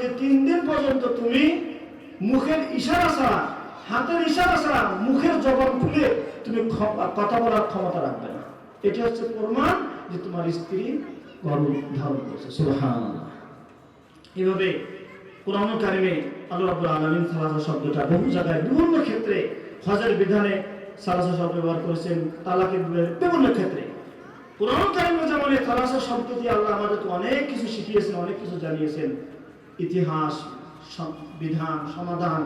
যে তিন দিন পর্যন্ত তুমি মুখের হাতের মুখের খুলে তুমি কথা বলার ক্ষমতা এটি হচ্ছে প্রমাণ যে তোমার স্ত্রী ধারণ এভাবে কোরআন কারিমে আলামিন সালাসা শব্দটা বহু জায়গায়, বিভিন্ন ক্ষেত্রে হজের বিধানে সালাসা শব্দ ব্যবহার করেছেন, তালাকের বিভিন্ন ক্ষেত্রে। কোরআন কারিমে যেমন এই শব্দ দিয়ে আল্লাহ আমাদেরকে অনেক কিছু শিখিয়েছেন, অনেক কিছু জানিয়েছেন। ইতিহাস বিধান, সমাধান।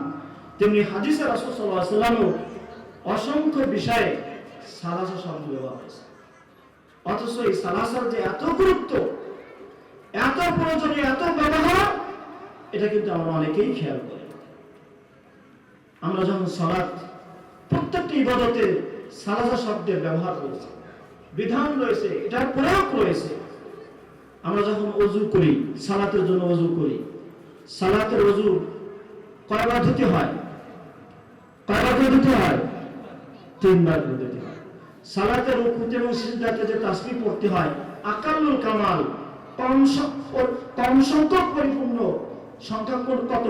তেমনি হাদিসে রাসূল সাল্লাল্লাহু আলাইহি ওয়াসাল্লামও অসংখ্য বিষয়ে সালাসা শব্দ করেছেন। অথচ এই সালাসার যে এত গুরুত্ব, এত প্রয়োজনীয়, এত ব্যবহার, এটা কিন্তু আমরা অনেকেই খেয়াল করি আমরা যখন সালাত, প্রত্যেকটি ইবাদতে সালাসা শব্দের ব্যবহার রয়েছে বিধান রয়েছে, এটার প্রয়োগ রয়েছে। আমরা যখন অজু করি, সালাতের জন্য অজু করি, সালাতের অজু কয়বার ধুতে হয়? কয়বার করে ধুতে হয়? তিনবার করে ধুতে হয়। সালাতের রুকুতে এবং সিজদাতে যে তাসবিহ পড়তে হয়, আকাল্লুল কামাল, কম সংখ্যক পরিপূর্ণ সংখ্যা কোন কত?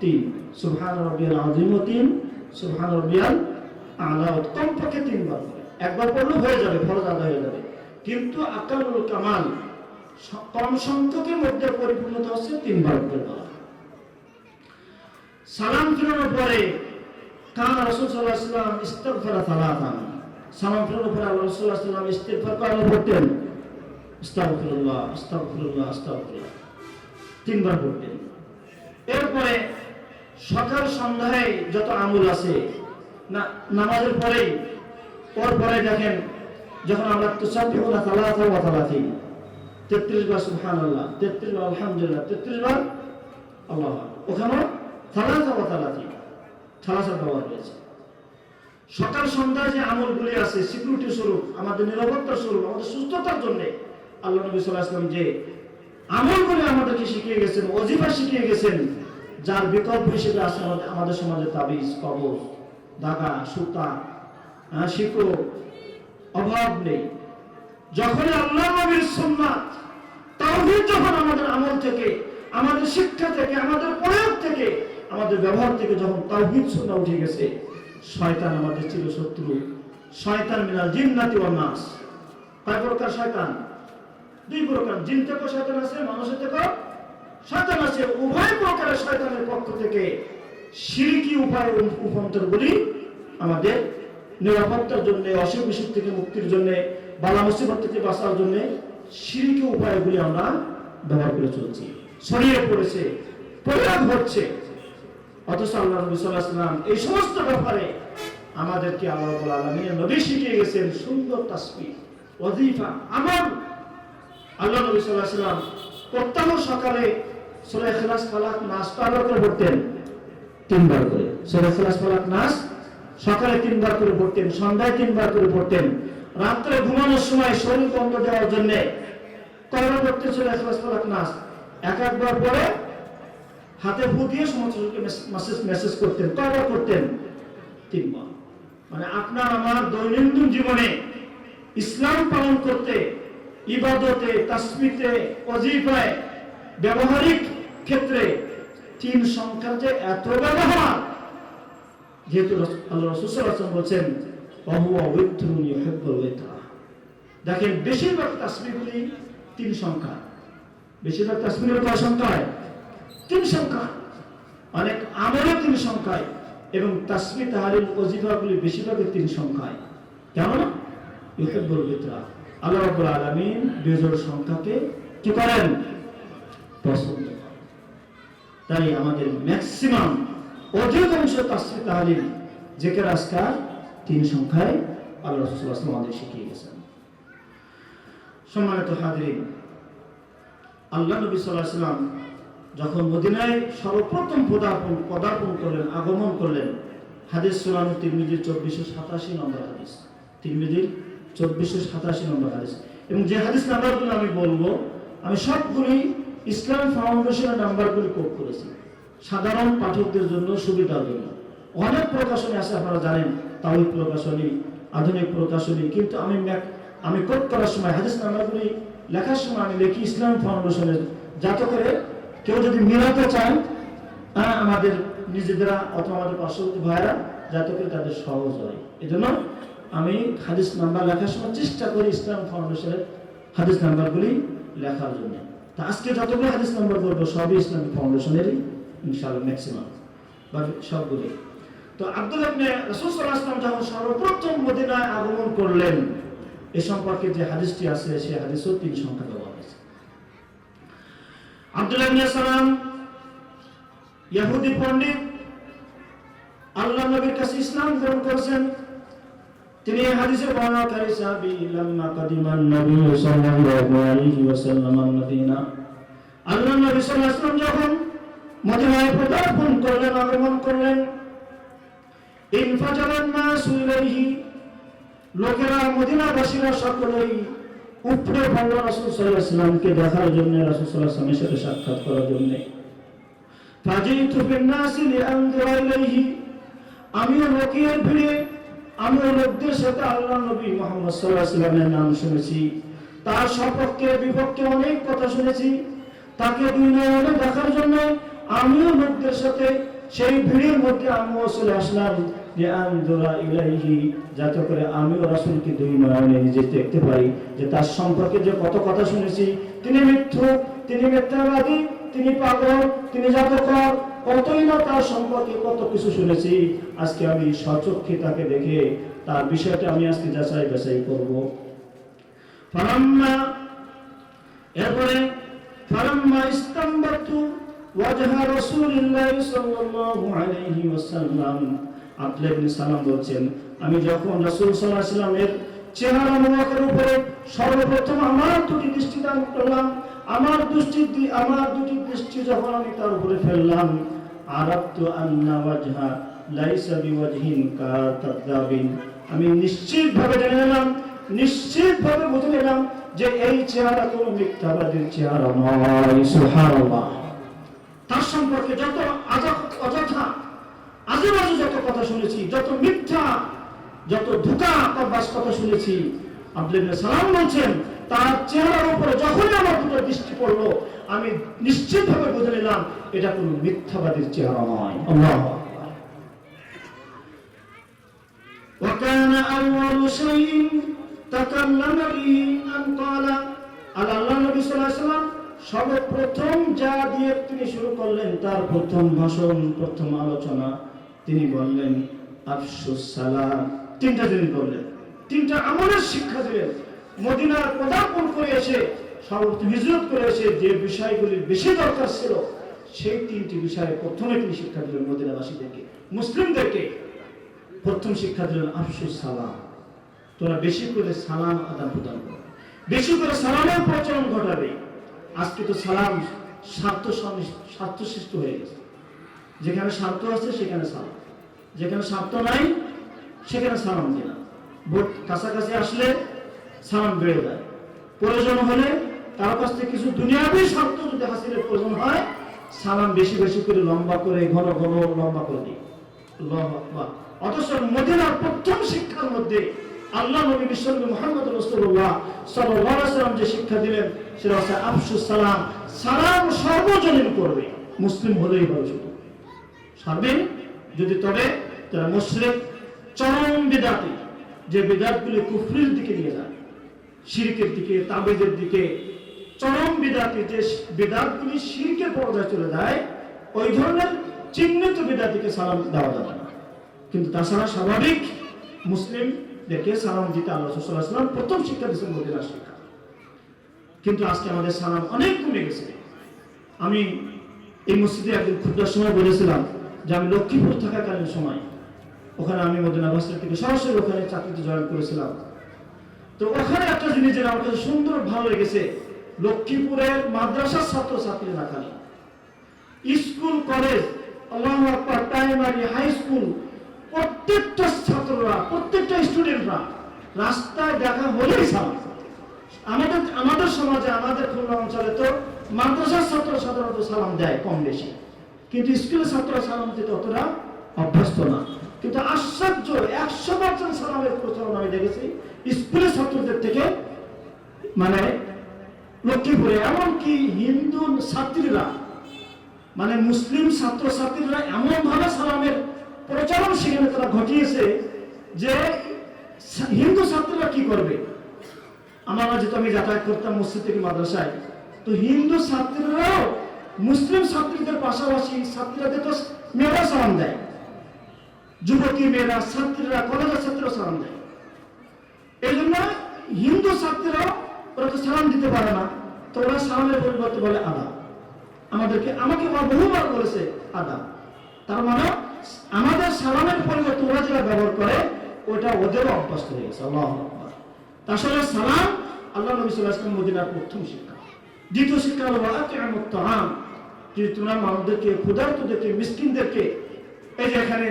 তিন। সুবহান রাব্বিয়াল আযীম ও তিন। সুবহান রাব্বিয়াল আলা ও কমপক্ষে তিনবার করে। একবার পড়লেও হয়ে যাবে ফরজ আদায় হয়ে যাবে। কিন্তু আকাল্লুল কামাল কম সংখ্যকের মধ্যে পরিপূর্ণতা হচ্ছে তিনবার করে বলা সালাম ফিরানোর পরে কান রাসূল সাল্লাল্লাহু আলাইহি ওয়াসাল্লাম ইস্তিগফার সালাতান। সালাম ফিরানোর পরে আল্লাহ রাসূল সাল্লাল্লাহু আলাইহি ওয়াসাল্লাম ইস্তিগফার পড়তেন। আস্তাগফিরুল্লাহ আস্তাগফিরুল্লাহ আস্তাগফিরুল্লাহ তিনবার পড়তেন। এরপরে সকাল সন্ধ্যায় যত আমল আছে, না, নামাজের পরেই পরে দেখেন, যখন আমরা তুসাব্বিহুনা সালাতা ওয়া সালাতিন 33 বার সুবহানাল্লাহ 33 বার আলহামদুলিল্লাহ 33 বার আল্লাহ ওখানে রয়েছে সকাল সন্ধ্যায় যে আমলগুলি আছে সিকিউরিটি স্বরূপ, আমাদের নিরাপত্তার স্বরূপ, আমাদের সুস্থতার জন্য আল্লাহ নবী সাল্লাল্লাহু আলাইহি ওয়াসাল্লাম যে আমলগুলি আমাদেরকে শিখিয়ে গেছেন অজিফা শিখিয়ে গেছেন, যার বিকল্প হিসেবে আছে আমাদের সমাজে তাবিজ কবর দাগা সুতা শিকড় অভাব নেই। যখন আল্লাহ নবীর সুন্নাত, তাওহীদ যখন আমাদের আমল থেকে, আমাদের শিক্ষা থেকে, আমাদের প্রয়োগ থেকে, আমাদের ব্যবহার থেকে যখন তাওহীদ সুন্নাহ উঠে গেছে, শয়তান আমাদের ছিল শত্রু শয়তান মিনাল জিন্নাতি ওয়ান নাস। কয় প্রকার শয়তান? দুই প্রকার। জিন থেকে শয়তান আছে, মানুষের থেকে শয়তান আছে উভয় প্রকারের শয়তানের পক্ষ থেকে। শিরকি উপায় উপান্তরগুলি আমাদের নিরাপত্তার জন্য অসুখ বিসুখ থেকে মুক্তির জন্য, বালা মুসিবত থেকে বাঁচার জন্য শিরকি উপায়গুলি আমরা ব্যবহার করে চলছি। ছড়িয়ে পড়েছে প্রয়োগ হচ্ছে। অথচ আল্লাহ নবী সাল্লাল্লাহু এই সমস্ত ব্যাপারে আমাদেরকে আল্লাহ রাব্বুল আলামিন নবী শিখিয়ে গেছেন সুন্দর তাসবিহ, ওয়াজিফা, আমল। আল্লাহ নবী ওয়াসাল্লাম প্রত্যহ সকালে সূরা ইখলাস ফালাক নাস কয়বার করে পড়তেন, তিনবার করে। সূরা ইখলাস ফালাক নাস সকালে তিনবার করে পড়তেন সন্ধ্যায় তিনবার করে পড়তেন রাত্রে ঘুমানোর সময় শরীর বন্ধ দেওয়ার জন্য এক একবার হাতে মেসেজ করতেন করতেন? মানে আপনার আমার দৈনন্দিন জীবনে ইসলাম পালন করতে, ইবাদতে ব্যবহারিক ক্ষেত্রে তিন সংখ্যার যে এত ব্যবহার যেহেতু আল্লাহ বলছেন দেখেন, বেশিরভাগ তাসমিগুলি তিন সংখ্যা। বেশিরভাগ তাসমিরের কয় সংখ্যায়? তিন সংখ্যা। অনেক আমলে তিন সংখ্যায় এবং তাসমি তাহারিল অজিফাগুলি বেশিরভাগই তিন সংখ্যায়। কেমন ইউহিব্বুল বিতরা আল্লাহ রাব্বুল আলামিন বেজোড় সংখ্যাকে কি করেন? পছন্দ তাই আমাদের ম্যাক্সিমাম অধিকাংশ তাহারিল জেকের আজকার তিন সংখ্যায় আল্লাহ আমাদের শিখিয়ে গেছেন। সম্মানিত হাজিরিন, আল্লাহ নবী আলাইহি সাল্লাম যখন মদিনায় সর্বপ্রথম পদার্পণ পদার্পণ করলেন, আগমন করলেন, হাদিস সুনান তিরমিজির চব্বিশশো সাতাশি নম্বর হাদিস। তিরমিজির চব্বিশশো সাতাশি নম্বর হাদিস। এবং যে হাদিস নাম্বারগুলো আমি বলব, আমি সবগুলি ইসলাম ফাউন্ডেশনের নাম্বারগুলি কোট করেছি। সাধারণ পাঠকদের জন্য সুবিধার জন্য। অনেক প্রকাশনী আছে, আপনারা জানেন, তাওহিদ প্রকাশনী, আধুনিক প্রকাশনী, কিন্তু আমি আমি কোট করার সময়, হাদিস নাম্বারগুলি লেখার সময় আমি লিখি ইসলাম ফাউন্ডেশনের যাতে করে কেউ যদি মিলাতে চান আমাদের নিজেদেরা অথবা আমাদের পার্শ্ববর্তী ভাইয়েরা, যাতে করে তাদের সহজ হয়। এই জন্য আমি হাদিস নাম্বার লেখার সময় চেষ্টা করি ইসলাম ফাউন্ডেশনের হাদিস নাম্বারগুলি লেখার জন্য। তা আজকে যতগুলো হাদিস নাম্বার বলব সবই ইসলাম ফাউন্ডেশনেরই ইনশাআল্লাহ ম্যাক্সিমাম বা সবগুলো। তো আব্দুল ইবনে যখন সর্বপ্রথম মদিনায় আগমন করলেন, এ সম্পর্কে যে হাদিসটি আছে, সেই হাদিসও তিন সংখ্যা দেওয়া হয়েছে। আব্দুল ইবনে সালাম ইহুদি পণ্ডিত আল্লাহ নবীর কাছে ইসলাম গ্রহণ করেছেন। তিনি এই হাদিসের বর্ণনাকারী কাদিমান নবী সাল্লাল্লাহু আলাইহি ওয়াসাল্লাম আল্লাহ নবী সাল্লাল্লাহু আলাইহি ওয়াসাল্লাম যখন আগমন করলেন। লোকেরা জন্য আমিও লোকের ভিড়ে, আমিও লোকদের সাথে আল্লাহ নবী মোহাম্মদ নাম শুনেছি। তার সপক্ষে, বিপক্ষে অনেক কথা শুনেছি। তাকে দুই নয়নে দেখার জন্য আমিও লোকদের সাথে সেই ভিড়ের মধ্যে আমিও চলে আসলাম যে আন্দোলা ইলাইহি, যাতে করে আমিও রাসূলকে দুই নয়নে নিজে দেখতে পারি যে তার সম্পর্কে যে কত কথা শুনেছি। তিনি মিথ্যুক তিনি মিথ্যাবাদী, তিনি পাগল, তিনি জাতকর কতই না তার সম্পর্কে কত কিছু শুনেছি। আজকে আমি সচক্ষে তাকে দেখে তার বিষয়টা আমি আজকে যাচাই বাছাই করব এরপরে ওয়াজহা রাসূলুল্লাহ সাল্লাল্লাহু আলাইহি ওয়াসাল্লাম। আব্দুল্লাহ ইবনে সালাম বলছেন, আমি যখন রাসূল সাল্লাল্লাহু আলাইহি চেহারা মোবারকের উপরে সর্বপ্রথম আমার দুটি দৃষ্টি দান করলাম, আমার দৃষ্টি আমার দুটি দৃষ্টি যখন আমি তার উপরে ফেললাম আরাবতু আন্না ওয়াজহা লাইসা বিওয়াজহিন কাতাদাবিন। আমি নিশ্চিতভাবে জেনে নিলাম, নিশ্চিতভাবে বুঝে নিলাম যে এই চেহারা কোনো মিথ্যাবাদীর চেহারা নয়। সুবহানাল্লাহ। তার সম্পর্কে যত আজা- অযথা আজেবাজে যত কথা শুনেছি যত মিথ্যা যত ধোকা বাস কথা শুনেছি আব্দুল ইবনে সালাম বলছেন তার চেহারার উপরে যখনই আমার দুটো দৃষ্টি পড়লো আমি নিশ্চিতভাবে বুঝে নিলাম এটা কোনো মিথ্যাবাদীর চেহারা নয় আল্লাহু আকবার। وكان أول شيء تكلم به أن قال আর আল্লাহ নবী সাল্লাল্লাহু আলাইহি ওয়াসাল্লাম সর্বপ্রথম যা দিয়ে তিনি শুরু করলেন, তার প্রথম ভাষণ, প্রথম আলোচনা তিনি বললেন আফসুস তিনটা জিনিস বললেন। তিনটা আমলের শিক্ষা দিলেন। মদিনার পদার্পণ করে এসে, সর্বপ্রথম হিজরত করে এসে যে বিষয়গুলি বেশি দরকার ছিল, সেই তিনটি বিষয়ে প্রথমে তিনি শিক্ষা দিলেন মদিনাবাসীদেরকে, মুসলিমদেরকে। প্রথম শিক্ষা দিলেন আফসুস সালাম তোরা বেশি করে সালাম আদান প্রদান করো। বেশি করে সালামের প্রচলন ঘটাবে। আজকে তো সালাম, স্বার্থ স্বার্থসৃষ্ট হয়ে গেছে। যেখানে স্বার্থ আছে, সেখানে সালাম। যেখানে স্বার্থ নাই, সেখানে সালাম দিই না ভোট কাছাকাছি আসলে সালাম বেড়ে যায়। প্রয়োজন হলে তার কাছ থেকে কিছু দুনিয়াবি স্বার্থ যদি হাসিলের প্রয়োজন হয়, সালাম বেশি বেশি করে লম্বা করে, ঘন ঘন লম্বা করে দিই। অথচ মদিনার প্রথম শিক্ষার মধ্যে আল্লাহ নবী বিশ্বনবী মোহাম্মদ রসুল্লাহ সাল্লাম যে শিক্ষা দিলেন, সেটা হচ্ছে সালাম সালাম সর্বজনীন করবে। মুসলিম হলেই হবে। শুধু যদি তবে তারা মুসলিম, চরম বিদাতি, যে বিদাতগুলি কুফরির দিকে নিয়ে যায়, শিরকের দিকে, তাবিজের দিকে, চরম বিদাতি, যে বিদাতগুলি শিরকের পর্যায়ে চলে যায়, ওই ধরনের চিহ্নিত বিদাতিকে সালাম দেওয়া যাবে না। কিন্তু তাছাড়া স্বাভাবিক মুসলিমদেরকে সালাম দিতে আল্লাহ সাল্লাহ সাল্লাম প্রথম শিক্ষা দিচ্ছেন মদিনার শিক্ষা। কিন্তু আজকে আমাদের সালাম অনেক কমে গেছে। আমি এই মসজিদে একদিন ক্ষুদ্র সময় বলেছিলাম যে আমি লক্ষ্মীপুর থাকাকালীন সময় ওখানে আমি মদিনা ভাস্টার থেকে সরাসরি ওখানে চাকরিতে জয়েন করেছিলাম। তো ওখানে একটা জিনিস যেটা আমার কাছে সুন্দর ভালো লেগেছে, লক্ষ্মীপুরের মাদ্রাসার ছাত্র ছাত্রী না খালি। School, college, Allah primary high school প্রত্যেকটা ছাত্ররা, প্রত্যেকটা স্টুডেন্টরা রাস্তায় দেখা হলেই সালাম আমাদের আমাদের সমাজে, আমাদের খুলনা অঞ্চলে তো মাদ্রাসার ছাত্র সাধারণত সালাম দেয় কম বেশি। কিন্তু স্কুলের ছাত্র সালাম দিতে অতটা অভ্যস্ত না। কিন্তু আশ্চর্য, একশো পার্সেন্ট সালামের প্রচলন আমি দেখেছি স্কুলের ছাত্রদের থেকে। মানে লক্ষ্মীপুরে এমনকি হিন্দু ছাত্রীরা মানে মুসলিম ছাত্রছাত্রীরা এমন ভাবে সালামের প্রচলন সেখানে তারা ঘটিয়েছে যে হিন্দু ছাত্ররা কি করবে? আমার যেহেতু আমি যাতায়াত করতাম মসজিদ থেকে মাদ্রাসায়। তো হিন্দু ছাত্রীরাও মুসলিম ছাত্রীদের পাশাপাশি ছাত্রীদের তো মেয়েরা সালাম দেয়। যুবতী মেয়েরা, ছাত্রীরা, কলেজের ছাত্র সালাম দেয়। এই জন্য হিন্দু ছাত্রীরা ওরা তো সালাম দিতে পারে না, তো ওরা সালামের পরিবর্তে বলে আদা। আমাদেরকে, আমাকে ওরা বহুবার বলেছে আদা। তার মানে আমাদের সালামের পরিবর্তে ওরা যেটা ব্যবহার করে, ওটা ওদেরও অভ্যস্ত হয়ে গেছে। আল্লাহ। আসলে সালাম আল্লাহ নবী সাল্লাহ আসলাম মদিনার প্রথম শিক্ষা। দ্বিতীয় শিক্ষা হলো আতিআমুত তাআম। যে তোমরা মানুষদেরকে, ক্ষুধার্তদেরকে, মিসকিনদেরকে, এই যে এখানে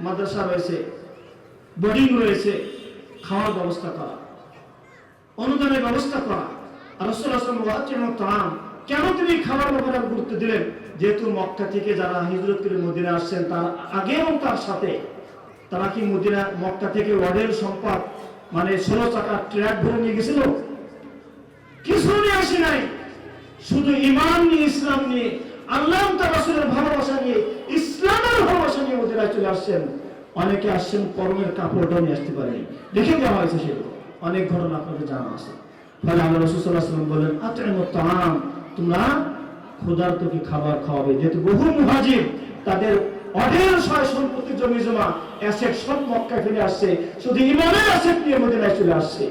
মাদ্রাসা রয়েছে বোর্ডিং রয়েছে, খাওয়ার ব্যবস্থা করা, অনুদানের ব্যবস্থা করা। আর রসুল আসলাম কেন তিনি খাবার ব্যাপারে গুরুত্ব দিলেন? যেহেতু মক্কা থেকে যারা হিজরত করে মদিনা আসছেন, তার আগে এবং তার সাথে, তারা কি মদিনা, মক্কা থেকে ওয়ার্ডের সম্পদ মানে ষোলো চাকার ট্র্যাক ভরে নিয়ে গেছিল? কিছু নিয়ে আসি নাই। শুধু ইমান নিয়ে, ইসলাম নিয়ে, আল্লাহ তার ভালোবাসা নিয়ে, ইসলামের ভালোবাসা নিয়ে মদিনায় চলে আসছেন। অনেকে আসছেন কর্মের কাপড়টাও নিয়ে আসতে পারেনি। দেখে দেওয়া হয়েছে সেগুলো অনেক ঘটনা আপনাদের জানা আছে। ফলে আল্লাহ রসুল সাল্লাহ বলেন আতএম তাম তোমরা ক্ষুধার্তকে খাবার খাওয়াবে। যেহেতু বহু মুহাজির তাদের অঢেল সয় সম্পত্তি জমি জমা, অ্যাসেট সব মক্কা ফিরে আসছে, শুধু ইমানের অ্যাসেট নিয়ে মদিনায় চলে আসছে।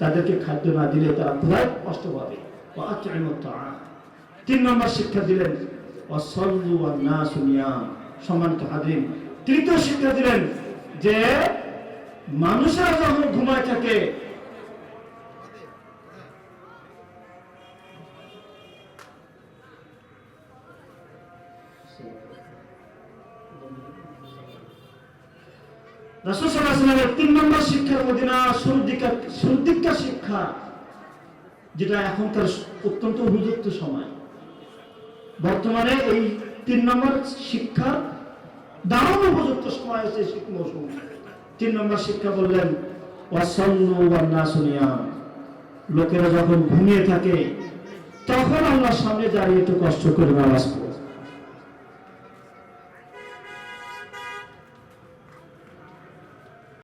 তাদেরকে খাদ্য না দিলে তারা ক্ষুধায় কষ্ট পাবে। তিন নম্বর শিক্ষা দিলেন সম্মানিত হাদিম তৃতীয় শিক্ষা দিলেন যে, মানুষেরা যখন ঘুমায় থাকে তিন নম্বর শিক্ষার মদিনা সুরদিকা শিক্ষা, যেটা এখনকার অত্যন্ত উপযুক্ত সময়। বর্তমানে এই তিন নম্বর শিক্ষা দারুণ উপযুক্ত সময় হচ্ছে শীত মৌসুম। তিন নম্বর শিক্ষা বললেন লোকেরা যখন ঘুমিয়ে থাকে, তখন আল্লাহর সামনে দাঁড়িয়ে একটু কষ্ট করে নামাজ পড়ো।